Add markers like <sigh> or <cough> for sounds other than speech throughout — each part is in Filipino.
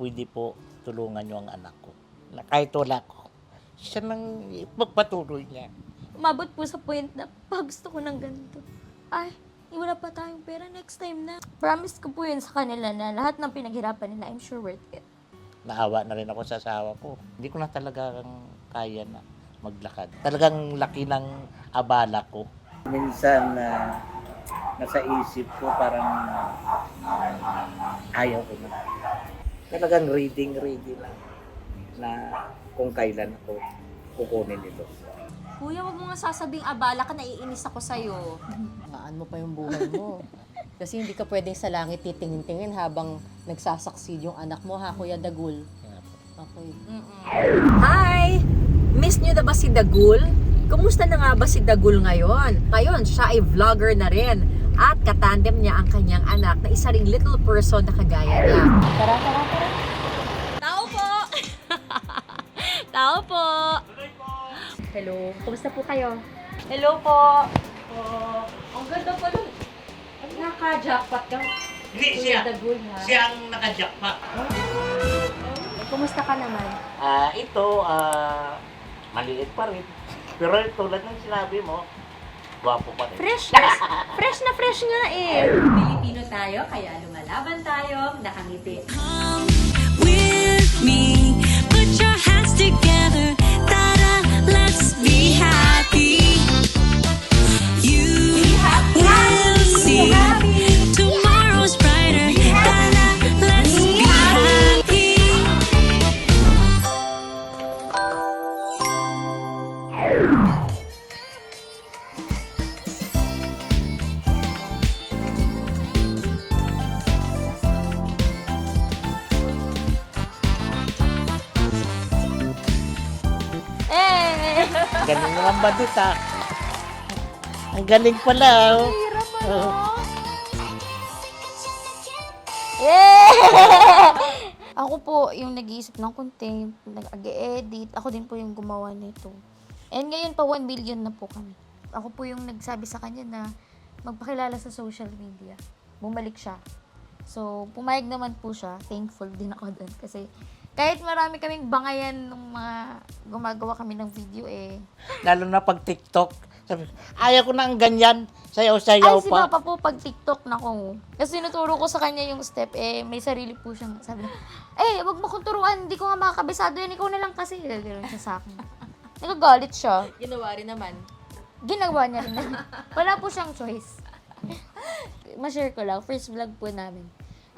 pwede po tulungan nyo ang anak ko. Na kahit wala ko, siya nang magpatuloy niya. Umabot po sa point na pag gusto ko ng ganito. Ay, wala pa tayong pera next time na. Promise ko po yun sa kanila na lahat ng pinaghirapan nila, I'm sure worth it. Naawa na rin ako sa asawa ko. Hindi ko na talaga kaya na maglakad. Talagang laki ng abala ko. Minsan na nasa isip ko parang ayaw ko na. Talagang reading, reading lang na kung kailan ako kukunin ito. Kuya, wag mo nga sasabing abala ka, naiinis ako sa'yo. Hangaan mo pa yung buhay mo. <laughs> Kasi hindi ka pwedeng sa langit titingin-tingin habang nagsasucceed yung anak mo, ha, Kuya Dagul? Okay. Hi! Miss niyo na ba si Dagul? Kumusta na nga ba si Dagul ngayon? Ngayon, siya ay vlogger na rin. At katandem niya ang kanyang anak na isa ring little person na kagaya niya. Tara, tara, tara. Tao po! <laughs> Tao po! Hello, kumusta po kayo? Hello po! Oh, ang ganda pa nun. Naka-jackpot ka. Hindi Kuya Dagul? Siya ang nakajakpa. Kumusta ka naman? Ah, ito, ah, maliit pa rin. Pero tulad ng sinabi mo, gwapo pa rin. Fresh na, fresh na fresh nga eh. Pilipino tayo, kaya lumalaban tayo, nakangiti. with me. Galing naman ba dito? Ang galing pala, oh. Oo. Yeah! ako po yung nag-iisip ng content, nag-edit. Ako din po yung gumawa nito. And ngayon pa 1 million na po kami. Ako po yung nagsabi sa kanya na magpakilala sa social media. Bumalik siya. So, pumayag naman po siya. Thankful din ako doon. Kasi kahit marami kaming bangayan nung mga gumagawa kami ng video eh. Lalo na pag TikTok. Sabi, ayaw ko na ang ganyan. Sayaw-sayaw Ay, si pa. Papa po, pag TikTok na ko. Kasi tinuturo ko sa kanya yung step, eh, may sarili po siyang sabi eh, wag mo kong turuan, hindi ko nga makakabisado yan, ikaw na lang kasi. Gano'n siya sa akin. Nagagalit siya. Ginawa rin naman. Ginagawa niya rin. Wala po siyang choice. Ma-share ko lang, first vlog po namin.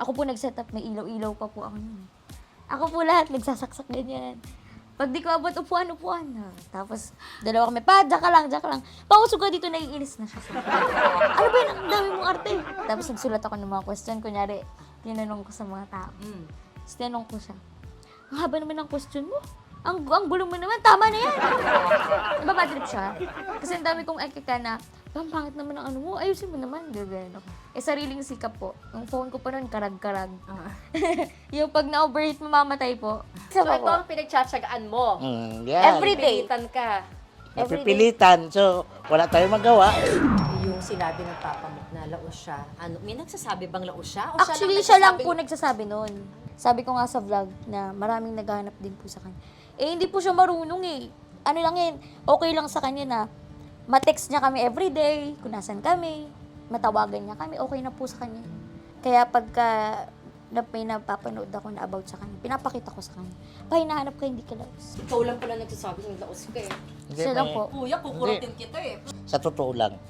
Ako po nag-set up, may ilaw-ilaw pa po ako nun. Ako po lahat, nagsasaksak ganyan. Pag di ko abot, upuan, upuan na. Tapos, dalawa kami, pa, dyan ka lang, dyan ka lang. Pausog ka dito, naiinis na siya. <laughs> ano ba yun, ang dami mong arte. Tapos nagsulat ako ng mga question. Kunyari, tinanong ko sa mga tao. Mm. Tapos tinanong ko siya, ang haba naman ng question mo. Ang, ang gulo mo naman, tama na yan. <laughs> Nababadrip siya. Kasi ang dami kong ekika na, ang pangit naman ang ano mo, ayusin mo naman. Gagano ako. Eh, sariling sikap po. Yung phone ko pa noon, karag-karag. Ah. <laughs> yung pag na-overheat, mamamatay po. So, Sabi ito ko, ang pinagtsatsagaan mo. Mm, yan. Every day. Pilitan ka. Napipilitan. So, wala tayong magawa. Yung sinabi ng papa mo na laos siya. Ano, may nagsasabi bang laos siya? O Actually, siya siya lang po nagsasabi noon. Sabi ko nga sa vlog na maraming naghahanap din po sa kanya. Eh, hindi po siya marunong eh. Ano lang yun, okay lang sa kanya na ma-text niya kami everyday, kung nasan kami, matawagan niya kami, okay na po sa kanya. Kaya pagka na may napapanood ako na about sa kanya, pinapakita ko sa kanya. Pa, hinahanap ka, hindi ka laos. Ikaw lang pala nagsasabi ng laos ka eh. Hindi, Siya lang may- po. Kuya, kukurutin kita eh. Sa totoo lang,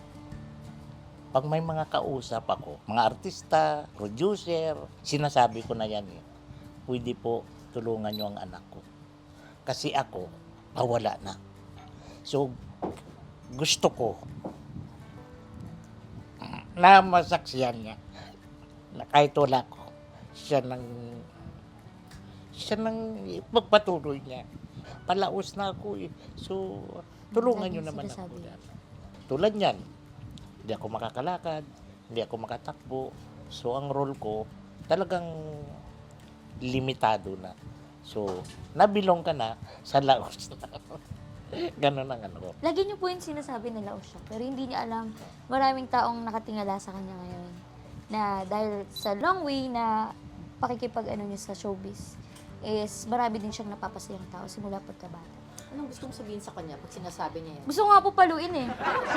pag may mga kausap ako, mga artista, producer, sinasabi ko na yan eh, pwede po tulungan nyo ang anak ko. Kasi ako, mawala na. So, gusto ko na masaksiyan niya na kahit wala ko, siya nang siya nang magpatuloy niya. Palaos na ako eh. So, tulungan nyo naman ako. yan. Tulad niyan, hindi ako makakalakad, hindi ako makatakbo. So, ang role ko, talagang limitado na. So, nabilong ka na sa laos na. Ganon ang ano ko. Lagi niyo po yung sinasabi na laos siya. Pero hindi niya alam, maraming taong nakatingala sa kanya ngayon. Na dahil sa long way na pakikipag ano niya sa showbiz is marami din siyang napapasayang tao simula pagkabata. Anong gusto mong sabihin sa kanya pag sinasabi niya yan? Gusto ko nga po paluin eh.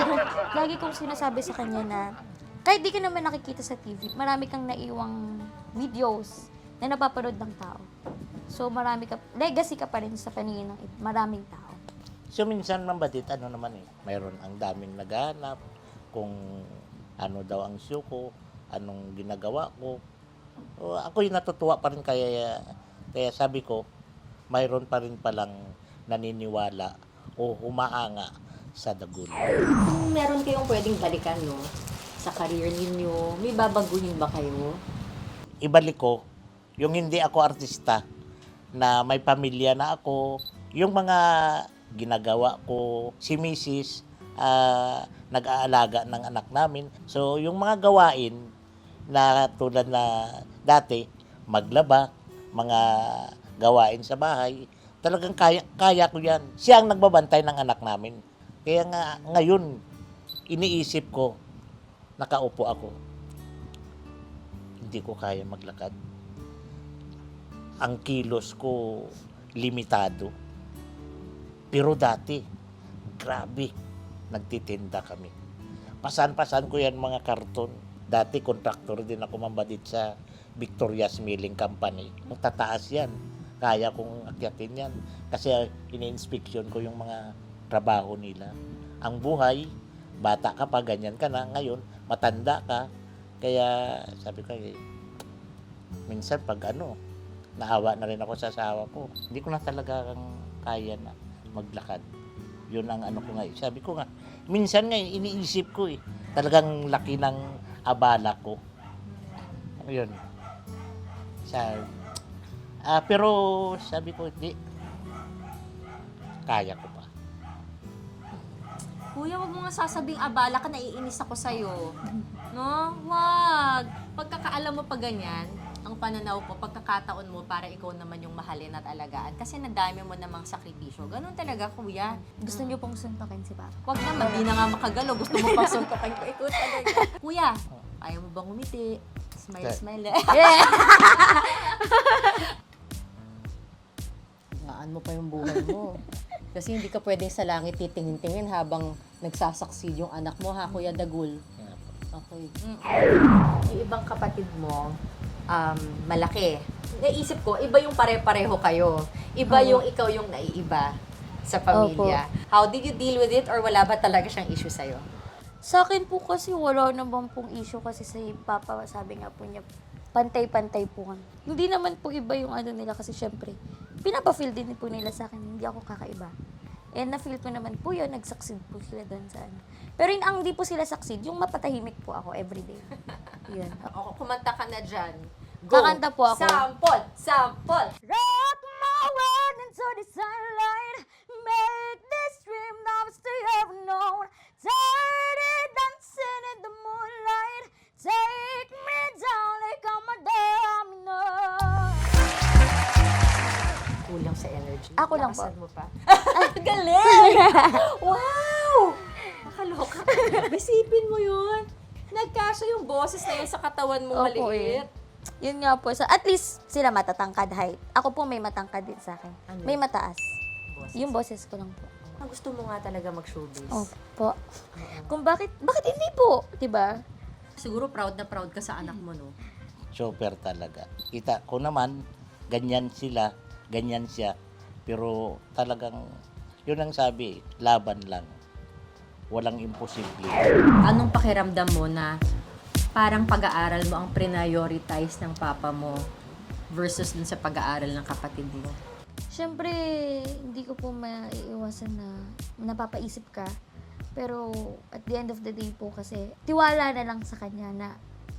<laughs> Lagi kong sinasabi sa kanya na kahit di ka naman nakikita sa TV, marami kang naiwang videos na napapanood ng tao. So marami ka, legacy ka pa rin sa paningin ng maraming tao. So minsan mambatit, ano naman eh, mayroon ang daming naghahanap kung ano daw ang show ko, anong ginagawa ko. O, ako'y natutuwa pa rin kaya, kaya sabi ko, mayroon pa rin palang naniniwala o humaanga sa dagul. Kung meron kayong pwedeng balikan, no? Sa career ninyo, may babaguhin ba kayo? ibalik ko yung hindi ako artista na may pamilya na ako, yung mga ginagawa ko, si Mrs. ah, nag-aalaga ng anak namin. So, yung mga gawain na tulad na dati, maglaba, mga gawain sa bahay, talagang kaya, kaya ko yan. Siya ang nagbabantay ng anak namin. Kaya nga, ngayon, iniisip ko, nakaupo ako, hindi ko kaya maglakad. Ang kilos ko limitado. Pero dati, grabe, nagtitinda kami. Pasan-pasan ko yan mga karton. Dati kontraktor din ako mambadit sa Victoria's Milling Company. Matataas yan. Kaya kong akyatin yan. Kasi ini-inspection ko yung mga trabaho nila. Ang buhay, bata ka pa, ganyan ka na. Ngayon, matanda ka. Kaya sabi ko, eh, minsan pag ano, naawa na rin ako sa asawa ko. Hindi ko na talaga kaya na maglakad. Yun ang ano ko nga. eh. Sabi ko nga, minsan nga eh, iniisip ko eh. Talagang laki ng abala ko. Ano yun? Sa, ah, pero sabi ko, hindi. Kaya ko pa. Kuya, wag mo nga sasabing abala ka, naiinis ako sa'yo. No? Wag. Pagkakaalam mo pa ganyan, ang pananaw ko, pagkakataon mo para ikaw naman yung mahalin at alagaan. Kasi nadami mo namang sakripisyo. Ganun talaga, kuya. Gusto niyo pong suntokin si Papa? Wag naman, di na nga makagalo. Gusto mo pang suntokin ko. Ikaw talaga. <laughs> Kuya, ayaw mo bang umiti? Smile, Okay. smile. <laughs> <laughs> Gaan mo pa yung buhay mo. Kasi hindi ka pwedeng sa langit titingin-tingin habang nagsasucceed yung anak mo, ha, Kuya Dagul? Okay. yung ibang kapatid mo, um, malaki. Naisip ko, iba yung pare-pareho kayo. Iba yung ikaw yung naiiba sa pamilya. How did you deal with it or wala ba talaga siyang issue sa'yo? Sa akin po kasi wala naman pong issue kasi si Papa, sabi nga po niya, pantay-pantay po kami. Hindi naman po iba yung ano nila kasi syempre, pinapa-feel din po nila sa akin, hindi ako kakaiba. And na-feel ko naman po yun, nag-succeed po sila doon sa ano. Pero yung ang di po sila succeed, yung mapatahimik po ako everyday. <laughs> Yun. Ako, kumanta ka na dyan. Go! Kakanta po ako. Sample! Sample! Rock my world into the sunlight. Make this dream that I still have known. Dirty dancing in the moonlight. Take me down like I'm a domino. Kulang sa energy. Ako lang po. Lakasan mo pa. <laughs> Galing! wow! Nakaloka. Isipin mo yun. Nagkasya yung boses na yun sa katawan mo Opo maliit. Yun nga po. So, at least sila matatangkad height. Ako po may matangkad din sa akin. Ano? May mataas. Boses. Yung boses ko lang po. Ah, gusto mo nga talaga mag-showbiz. Opo. Kung bakit, bakit hindi po? 'Di ba? Siguro proud na proud ka sa anak mo, no? Super talaga. Kita ko naman, ganyan sila, ganyan siya. Pero talagang, yun ang sabi, laban lang. Walang imposible. Anong pakiramdam mo na parang pag-aaral mo ang prioritize ng papa mo versus dun sa pag-aaral ng kapatid mo? Siyempre, hindi ko po maiiwasan na napapaisip ka. Pero at the end of the day po kasi, tiwala na lang sa kanya na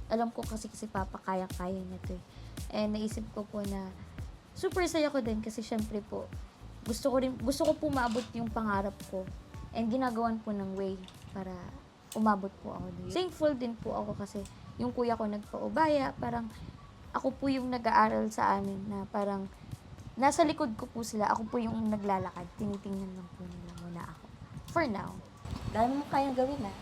alam ko kasi si Papa kaya-kaya niya to eh. And naisip ko po na super saya ko din kasi syempre po, gusto ko rin, gusto ko po maabot yung pangarap ko. And ginagawan po ng way para umabot po ako doon. Thankful din po ako kasi yung kuya ko nagpaubaya, parang ako po yung nag-aaral sa amin na parang nasa likod ko po sila. Ako po yung naglalakad. Tinitingnan lang po nila muna ako. For now. Dahil mo kayang gawin, ha?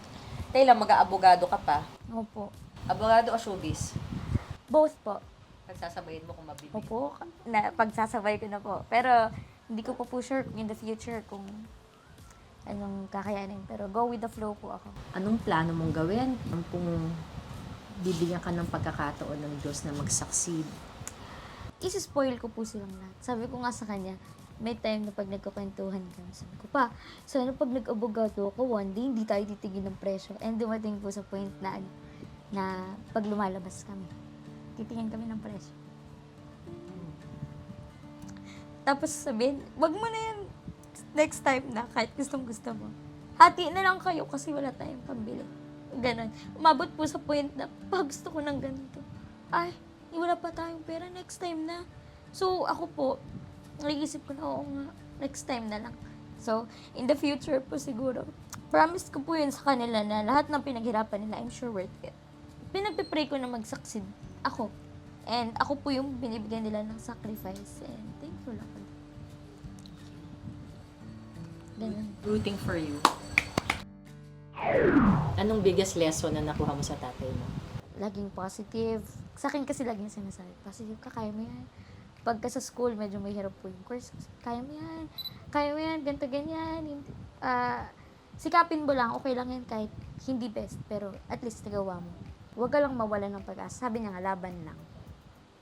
Tayo lang, mag-aabogado ka pa. Opo. Abogado o showbiz? Both po. Pagsasabayin mo kung mabibili. Opo, na pagsasabay ko na po. Pero hindi ko pa po sure in the future kung anong kakayanin. Pero go with the flow po ako. Anong plano mong gawin kung bibigyan ka ng pagkakataon ng Diyos na mag-succeed? isi-spoil ko po silang lahat. Sabi ko nga sa kanya, may time na pag nagkakwentuhan kami, sabi ko pa, sana pag nag-abogado ako, one day, hindi tayo titigil ng presyo. And dumating po sa point na, ano, na pag lumalabas kami, titingin kami ng presyo. Tapos sabihin, wag mo na yan next time na, kahit gustong gusto mo. Hati na lang kayo kasi wala tayong pambili. Ganon. Umabot po sa point na, pag gusto ko ng ganito, ay, wala pa tayong pera, next time na. So, ako po, naisip ko na, oo nga, next time na lang. So, in the future po siguro, promise ko po yun sa kanila na lahat ng pinaghirapan nila, I'm sure worth it. Pinagpipray ko na mag-succeed ako. And ako po yung binibigyan nila ng sacrifice. And thankful ako. Ganun. Rooting for you. Anong biggest lesson na nakuha mo sa tatay mo? laging positive. Sa akin kasi laging sinasabi, positive ka, kaya mo yan. Pagka sa school, medyo may hirap po yung course. Kaya mo yan, kaya mo yan, ganito, ganyan. Ah, sikapin mo lang, okay lang yan kahit hindi best, pero at least nagawa mo. Huwag ka lang mawala ng pag-asa. Sabi niya nga, laban lang.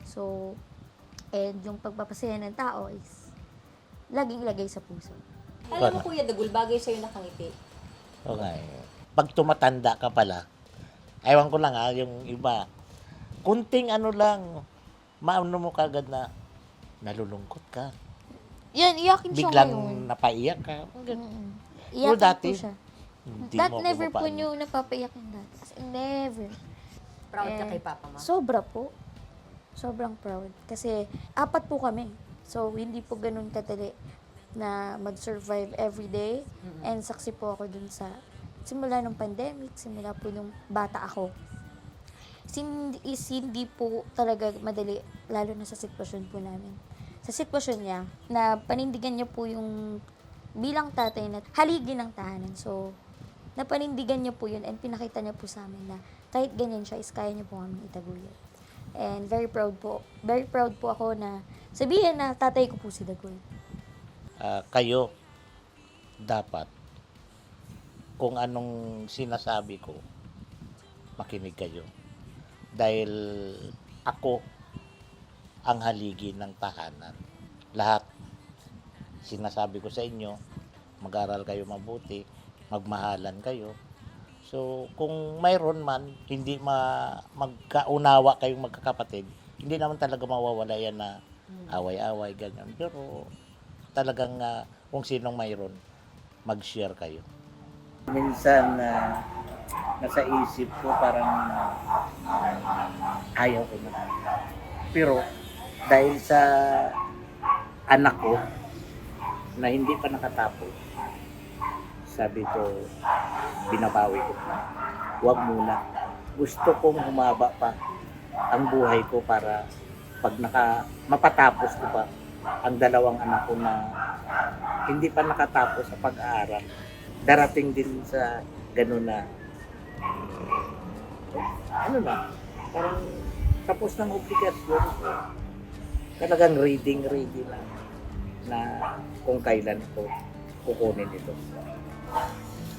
So, and yung pagpapasaya ng tao is laging ilagay sa puso. Alam mo, Kuya Dagul, bagay sa'yo nakangiti. Okay. Pag tumatanda ka pala, ewan ko lang ha, yung iba, kunting ano lang, maano mo kagad na nalulungkot ka. Yan, iyakin siya Biglang ngayon. napaiyak ka. Mm-mm. Pero Iyakin dati, po siya. Hindi That mo ako never po mapaano. niyo napapaiyak yung dad. As in, never. Proud ka kay Papa Ma. Sobra po. Sobrang proud. Kasi apat po kami. So, hindi po ganun kadali na mag-survive every day. And saksi po ako dun sa simula ng pandemic, simula po nung bata ako. Hindi, is hindi po talaga madali, lalo na sa sitwasyon po namin. Sa sitwasyon niya, na panindigan niya po yung bilang tatay na haligi ng tahanan. So, napanindigan niya po yun and pinakita niya po sa amin na kahit ganyan siya is kaya niya po kami itaguyod. And very proud po. Very proud po ako na sabihin na tatay ko po si Dagoy. Ah, kayo, dapat, kung anong sinasabi ko, makinig kayo. Dahil ako ang haligi ng tahanan. Lahat, sinasabi ko sa inyo, mag-aral kayo mabuti, magmahalan kayo. So, kung mayroon man, hindi ma magkaunawa kayong magkakapatid, hindi naman talaga mawawala yan na away-away, ganyan. Pero, talagang ah, kung sinong mayroon, mag-share kayo. Minsan, na nasa isip ko parang ayaw ko na. Pero, dahil sa anak ko, na hindi pa nakatapos, sabi ko, binabawi ko pa. Huwag muna. Gusto kong humaba pa ang buhay ko para pag naka, mapatapos ko pa ang dalawang anak ko na hindi pa nakatapos sa pag-aaral. Darating din sa ganun na ano na, parang tapos ng obligasyon. Talagang reading, reading na na kung kailan ko kukunin ito.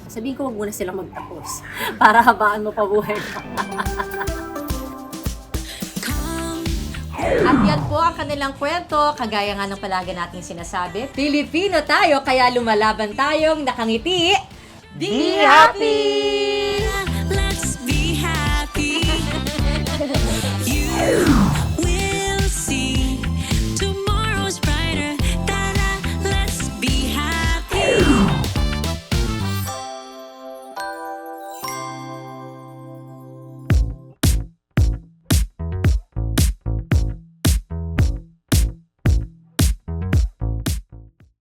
Sabihin ko, wag muna silang magtapos <laughs> para habaan mo pa buhay mo. At yan po ang kanilang kwento, kagaya nga ng palagi nating sinasabi, Pilipino tayo, kaya lumalaban tayong nakangiti. Be happy!